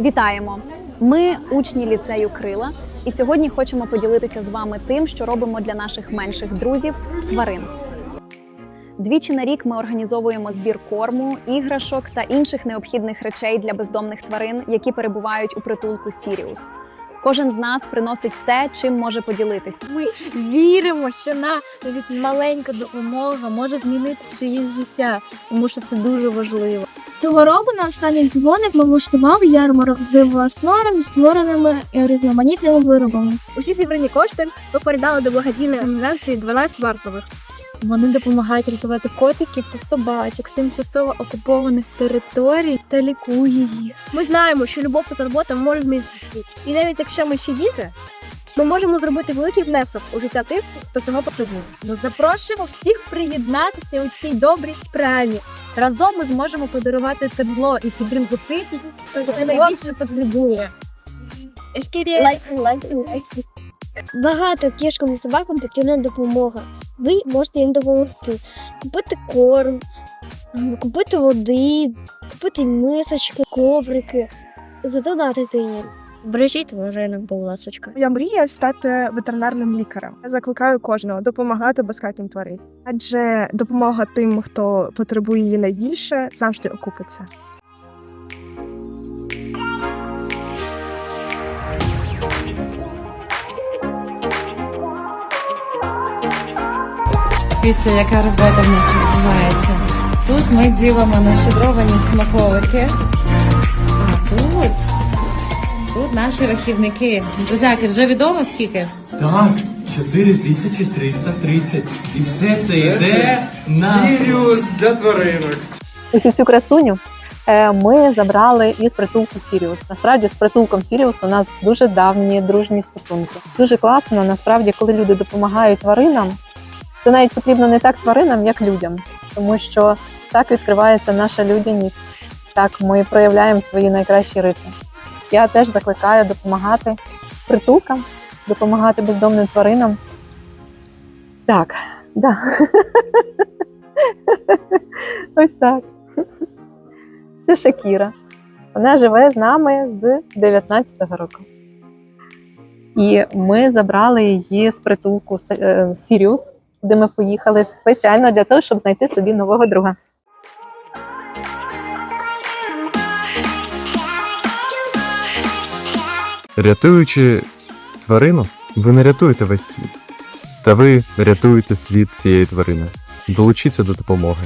Вітаємо! Ми учні ліцею Крила, і сьогодні хочемо поділитися з вами тим, що робимо для наших менших друзів тварин. Двічі на рік ми організовуємо збір корму, іграшок та інших необхідних речей для бездомних тварин, які перебувають у притулку Сіріус. Кожен з нас приносить те, чим може поділитися. Ми віримо, що навіть маленька допомога може змінити чиєсь життя, тому що це дуже важливо. Цього року на останній дзвоник ми влаштували ярмарок з власнором створеними різноманітними виробами. Усі зібрані кошти ми передали до благодійної організації 12 вартових. Вони допомагають рятувати котиків та собачок з тимчасово окупованих територій та лікує їх. Ми знаємо, що любов та турбота може змінити світ. І навіть якщо ми ще діти, ми можемо зробити великий внесок у життя тих, хто цього потребує. Ми запрошуємо всіх приєднатися у цій добрій справі. Разом ми зможемо подарувати тепло і підтримку тим, хто це найбільше потребує. Багато кішкам і собакам потрібна допомога. Ви можете їм допомогти. Купити корм, купити води, купити мисочки, коврики, задонатити їм. Бережіть тваринок, будь ласочка. Я мрію стати ветеринарним лікарем. Я закликаю кожного допомагати безхатнім тварин. Адже допомога тим, хто потребує її найбільше, завжди окупиться. Дивіться, яка робота в нас відбувається. Тут ми ділимо нашідровані смаколики. А тут, тут наші рахівники. Друзяки, вже відомо скільки? Так, 4330. І все це йде на Сіріус для тваринок. Усю цю красуню е, ми забрали із притулку Сіріус. Насправді з притулком Сіріус у нас дуже давні дружні стосунки. Дуже класно, насправді, коли люди допомагають тваринам. Це навіть потрібно не так тваринам, як людям, тому що так відкривається наша людяність. Так ми проявляємо свої найкращі риси. Я теж закликаю допомагати притулкам, допомагати бездомним тваринам. Так, да. Ось так. Це Шакіра. Вона живе з нами з 19-го року. І ми забрали її з притулку е, Сіріус, куди ми поїхали спеціально для того, щоб знайти собі нового друга. Рятуючи тварину, ви не рятуєте весь світ. Та ви рятуєте світ цієї тварини. Долучіться до допомоги.